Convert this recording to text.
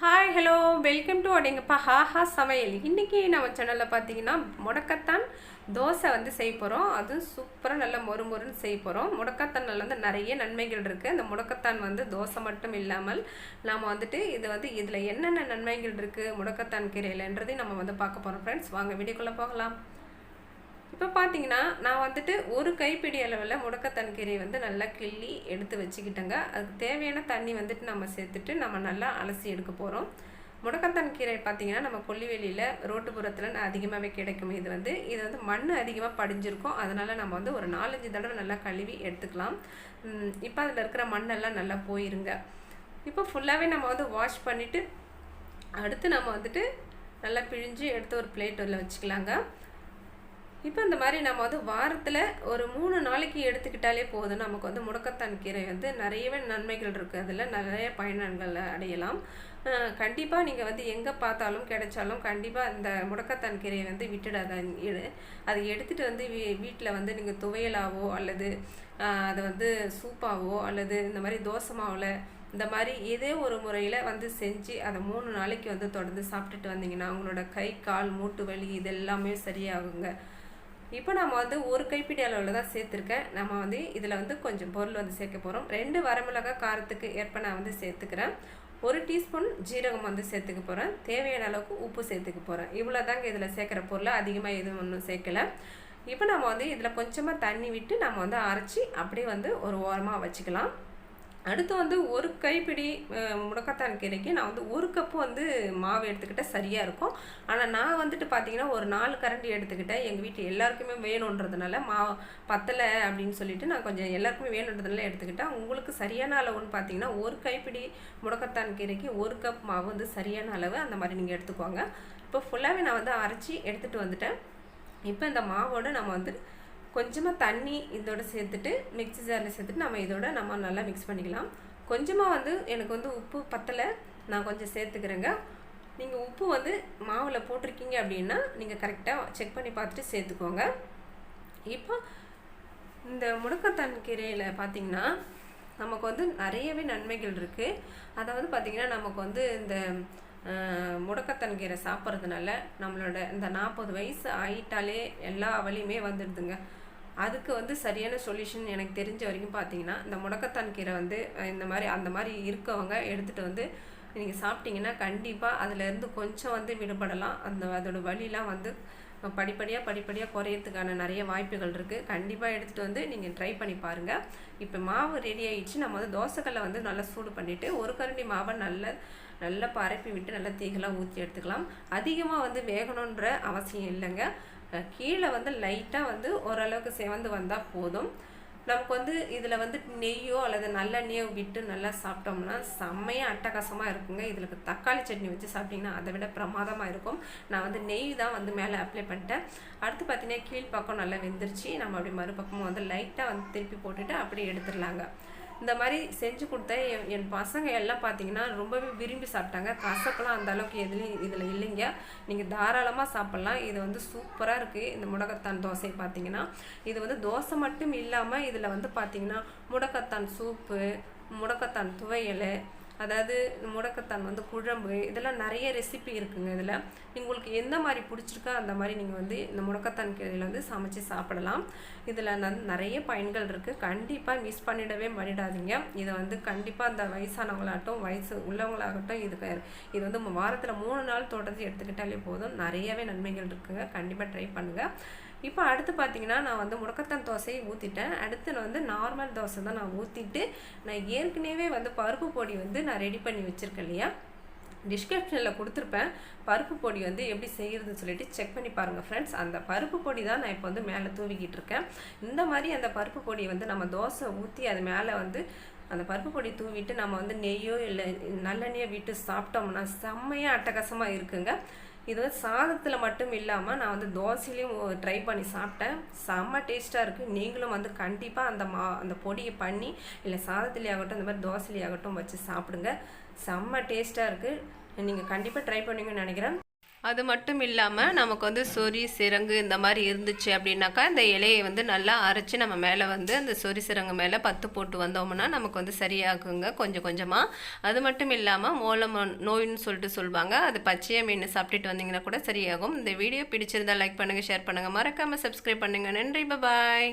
Hi hello welcome to அடைங்கப்பா ஹாஹா சமையல். இன்றைக்கி நம்ம சேனலில் பார்த்தீங்கன்னா முடக்கத்தான் தோசை வந்து செய்ய போகிறோம் அதுவும் சூப்பராக நல்லா மொறு மொறுன்னு செய்ய போகிறோம் முடக்கத்தானில் வந்து நிறைய நன்மைகள் இருக்குது அந்த முடக்கத்தான் வந்து தோசை மட்டும் இல்லாமல் நாம் வந்துட்டு இது வந்து இதில் என்னென்ன நன்மைகள் இருக்குது முடக்கத்தான் கீரையிலன்றதையும் நம்ம வந்து பார்க்க போகிறோம் ஃப்ரெண்ட்ஸ் வாங்க வீடியோக்குள்ளே போகலாம். இப்போ பார்த்தீங்கன்னா நான் வந்துட்டு ஒரு கைப்பிடி அளவில் முடக்கத்தான் கீரையை வந்து நல்லா கிள்ளி எடுத்து வச்சுக்கிட்டேங்க. அதுக்கு தேவையான தண்ணி வந்துட்டு நம்ம சேர்த்துட்டு நம்ம நல்லா அலசி எடுக்க போகிறோம் முடக்கத்தான் கீரை பார்த்தீங்கன்னா நம்ம கொல்லிவெளியில் ரோட்டுப்புறத்தில் அதிகமாகவே கிடைக்கும் இது வந்து. இது வந்து மண் அதிகமாக படிஞ்சிருக்கும். அதனால் நம்ம வந்து ஒரு நாலஞ்சு தடவை நல்லா கழுவி எடுத்துக்கலாம். இப்போ அதில் இருக்கிற மண்ணெல்லாம் நல்லா போயிருங்க. இப்போ ஃபுல்லாகவே நம்ம வந்து வாஷ் பண்ணிவிட்டு அடுத்து நம்ம வந்துட்டு நல்லா பிழிஞ்சு எடுத்து ஒரு பிளேட்டில் வச்சுக்கலாங்க. இப்போ இந்த மாதிரி நம்ம வந்து வாரத்தில் ஒரு மூணு நாளைக்கு எடுத்துக்கிட்டாலே போதும். நமக்கு வந்து முடக்கத்தான் கீரை வந்து நிறையவே நன்மைகள் இருக்குது அதில் நிறைய பயன்களை அடையலாம். கண்டிப்பாக நீங்கள் வந்து எங்கே பார்த்தாலும் கிடைச்சாலும் கண்டிப்பாக இந்த முடக்கத்தான் கீரையை வந்து விட்டுடாத அதை எடுத்துகிட்டு வந்து வீ வீட்டில் வந்து நீங்கள் துவையலாவோ அல்லது அதை வந்து சூப்பாவோ அல்லது இந்த மாதிரி தோசை மாவில் இந்த மாதிரி ஏதோ ஒரு முறையில் வந்து செஞ்சு அதை மூணு நாளைக்கு வந்து தொடர்ந்து சாப்பிட்டுட்டு வந்தீங்கன்னா உங்களோட கை கால் மூட்டு வலி இதெல்லாமே சரியாகுங்க. இப்போ நம்ம வந்து ஒரு கைப்பிடி அளவில் தான் சேர்த்துருக்கேன். நம்ம வந்து இதில் வந்து கொஞ்சம் பொருள் வந்து சேர்க்க போகிறோம் ரெண்டு வரமிளகா காரத்துக்கு ஏற்ப நான் வந்து சேர்த்துக்கிறேன். ஒரு டீஸ்பூன் ஜீரகம் வந்து சேர்த்துக்க போகிறேன் தேவையான அளவுக்கு உப்பு சேர்த்துக்க போகிறேன் இவ்வளோ தாங்க இதில் சேர்க்குற பொருளை. அதிகமாக எதுவும் ஒன்றும் சேர்க்கலை. இப்போ நம்ம வந்து இதில் கொஞ்சமாக தண்ணி விட்டு நம்ம வந்து அரைச்சி அப்படியே வந்து ஒரு ஓரமாக வச்சுக்கலாம். அடுத்து வந்து ஒரு கைப்பிடி முடக்கத்தான் கீரைக்கு நான் வந்து ஒரு கப்பு வந்து மாவு எடுத்துக்கிட்டால் சரியாக இருக்கும். ஆனால் நான் வந்துட்டு பார்த்தீங்கன்னா ஒரு நாலு கரண்டி எடுத்துக்கிட்டேன். எங்கள் வீட்டில் எல்லாருக்குமே வேணுன்றதுனால மா பத்தலை அப்படின்னு சொல்லிட்டு நான் கொஞ்சம் எல்லாருக்குமே வேணுன்றதுனால எடுத்துக்கிட்டேன். உங்களுக்கு சரியான அளவுன்னு பார்த்தீங்கன்னா ஒரு கைப்பிடி முடக்கத்தான் கீரைக்கு ஒரு கப் மாவு வந்து சரியான அளவு அந்த மாதிரி நீங்கள் எடுத்துக்கோங்க. இப்போ ஃபுல்லாகவே நான் வந்து அரைச்சி எடுத்துகிட்டு வந்துட்டேன். இப்போ இந்த மாவோடு நம்ம வந்து கொஞ்சமாக தண்ணி இதோட சேர்த்துட்டு மிக்சி ஜாரில் சேர்த்துட்டு நம்ம இதோட நம்ம நல்லா மிக்ஸ் பண்ணிக்கலாம். கொஞ்சமாக வந்து எனக்கு வந்து உப்பு பத்தலை நான் கொஞ்சம் சேர்த்துக்கிறேங்க. நீங்கள் உப்பு வந்து மாவில் போட்டிருக்கீங்க அப்படின்னா நீங்கள் கரெக்டாக செக் பண்ணி பார்த்துட்டு சேர்த்துக்கோங்க. இப்போ இந்த முடக்கத்தான் கீரையில் பார்த்திங்கன்னா நமக்கு வந்து நிறையவே நன்மைகள் இருக்குது அதாவது பார்த்திங்கன்னா நமக்கு வந்து இந்த முடக்கத்தான் கீரை சாப்பிட்றதுனால நம்மளோட இந்த நாற்பது வயசு ஆயிட்டாலே எல்லா வழியுமே வந்துடுதுங்க. அதுக்கு வந்து சரியான சொல்யூஷன் எனக்கு தெரிஞ்ச வரைக்கும் பார்த்தீங்கன்னா இந்த முடக்கத்தான் கீரை வந்து இந்த மாதிரி அந்த மாதிரி இருக்கவங்க எடுத்துகிட்டு வந்து நீங்கள் சாப்பிட்டீங்கன்னா கண்டிப்பாக அதிலேருந்து கொஞ்சம் வந்து விடுபடலாம். அந்த அதோட வழிலாம் வந்து படிப்படியாக படிப்படியாக குறையிறதுக்கான நிறைய வாய்ப்புகள் இருக்குது கண்டிப்பாக எடுத்துகிட்டு வந்து நீங்கள் ட்ரை பண்ணி பாருங்கள் இப்போ மாவு ரெடி ஆகிடுச்சு நம்ம வந்து தோசைக்கல்லை வந்து நல்லா சூடு பண்ணிவிட்டு ஒரு கரண்டி மாவை நல்லா நல்லா பரப்பி விட்டு நல்லா தீகளாக ஊற்றி எடுத்துக்கலாம். அதிகமாக வந்து வேகணுன்ற அவசியம் இல்லைங்க. கீழே வந்து லைட்டாக வந்து ஓரளவுக்கு செவந்து வந்தால் போதும். நமக்கு வந்து இதில் வந்து நெய்யோ அல்லது நல்லெண்ணெயோ விட்டு நல்லா சாப்பிட்டோம்னா செம்மையாக அட்டகாசமாக இருக்குங்க. இதில் தக்காளி சட்னி வச்சு சாப்பிட்டிங்கன்னா அதை விட பிரமாதமாக இருக்கும். நான் வந்து நெய் தான் வந்து மேலே அப்ளை பண்ணிட்டேன். அடுத்து பார்த்தீங்கன்னா கீழ்ப்பக்கம் நல்லா வெந்துருச்சு. நம்ம அப்படி மறுபக்கமும் வந்து லைட்டாக வந்து திருப்பி போட்டுட்டு அப்படியே எடுத்துடலாங்க. இந்த மாதிரி செஞ்சு கொடுத்தா என் என் பசங்க எல்லாம் பார்த்தீங்கன்னா ரொம்பவே விரும்பி சாப்பிட்டாங்க. கசப்பெல்லாம் அந்த அளவுக்கு எதுலேயும் இதில் இல்லைங்க. நீங்கள் தாராளமாக சாப்பிட்லாம். இது வந்து சூப்பராக இருக்குது இந்த முடக்கத்தான் தோசை பார்த்தீங்கன்னா இது வந்து தோசை மட்டும் இல்லாமல் இதில் வந்து பார்த்தீங்கன்னா முடக்கத்தான் சூப்பு முடக்கத்தான் துவையல் அதாவது முடக்கத்தான் வந்து குழம்பு இதெல்லாம் நிறைய ரெசிபி இருக்குங்க இதில். உங்களுக்கு எந்த மாதிரி பிடிச்சிருக்கோ அந்த மாதிரி நீங்கள் வந்து இந்த முடக்கத்தான் கீரையில் வந்து சமைச்சு சாப்பிடலாம். இதில் வந்து நிறைய பயன்கள் இருக்குது கண்டிப்பாக மிஸ் பண்ணிடவே பண்ணிடாதீங்க இதை வந்து கண்டிப்பாக அந்த வயசானவங்களாகட்டும் வயசு உள்ளவங்களாகட்டும் இதுக்கு இது வந்து வாரத்தில் மூணு நாள் தொடர்ந்து எடுத்துக்கிட்டாலே போதும். நிறையவே நன்மைகள் இருக்குங்க. கண்டிப்பாக ட்ரை பண்ணுங்கள் இப்போ அடுத்து பார்த்தீங்கன்னா நான் வந்து முடக்கத்தான் தோசையை ஊற்றிட்டேன் அடுத்து நான் வந்து நார்மல் தோசை தான் நான் ஊற்றிட்டு நான் ஏற்கனவே வந்து பருப்பு பொடி வந்து நான் ரெடி பண்ணி வச்சுருக்கேன் இல்லையா? டிஸ்கிரிப்ஷனில் கொடுத்துருப்பேன். பருப்பு பொடி வந்து எப்படி செய்கிறதுன்னு சொல்லிட்டு செக் பண்ணி பாருங்கள் ஃப்ரெண்ட்ஸ் அந்த பருப்பு பொடி தான் நான் இப்போ வந்து மேலே தூவிக்கிட்டு இருக்கேன். இந்த மாதிரி அந்த பருப்பு பொடியை வந்து நம்ம தோசை ஊற்றி அது மேலே வந்து அந்த பருப்பு பொடி தூவிட்டு நம்ம வந்து நெய்யோ இல்லை நல்லெண்ணெயோ விட்டு சாப்பிட்டோம்னா செம்மையாக அட்டகாசமாக இருக்குங்க. இது வந்து சாதத்தில் மட்டும் இல்லாமல் நான் வந்து தோசையிலையும் ட்ரை பண்ணி சாப்பிட்டேன். செம்ம டேஸ்ட்டாக இருக்குது நீங்களும் வந்து கண்டிப்பாக அந்த மா அந்த பொடியை பண்ணி இல்லை சாதத்துலேயே ஆகட்டும் இந்த மாதிரி தோசையிலே ஆகட்டும் வச்சு சாப்பிடுங்க. செம்ம டேஸ்ட்டாக இருக்குது நீங்கள் கண்டிப்பாக ட்ரை பண்ணுவீங்கன்னு நினைக்கிறேன். அது மட்டும் இல்லாமல் நமக்கு வந்து சொறி சிறங்கு இந்த மாதிரி இருந்துச்சு அப்படின்னாக்கா இந்த இலையை வந்து நல்லா அரைச்சி நம்ம மேலே வந்து அந்த சொறி சிறங்கு மேலே பத்து போட்டு வந்தோம்னா நமக்கு வந்து சரியாகுங்க கொஞ்சம் கொஞ்சமாக அது மட்டும் இல்லாமல் மூலம் நோயின்னு சொல்லிட்டு சொல்லுவாங்க அது பச்சையை மீன் சாப்பிட்டுட்டு வந்தீங்கன்னா கூட சரியாகும். இந்த வீடியோ பிடிச்சிருந்தா லைக் பண்ணுங்கள் ஷேர் பண்ணுங்கள் மறக்காமல் சப்ஸ்கிரைப் பண்ணுங்கள் நன்றி பாய்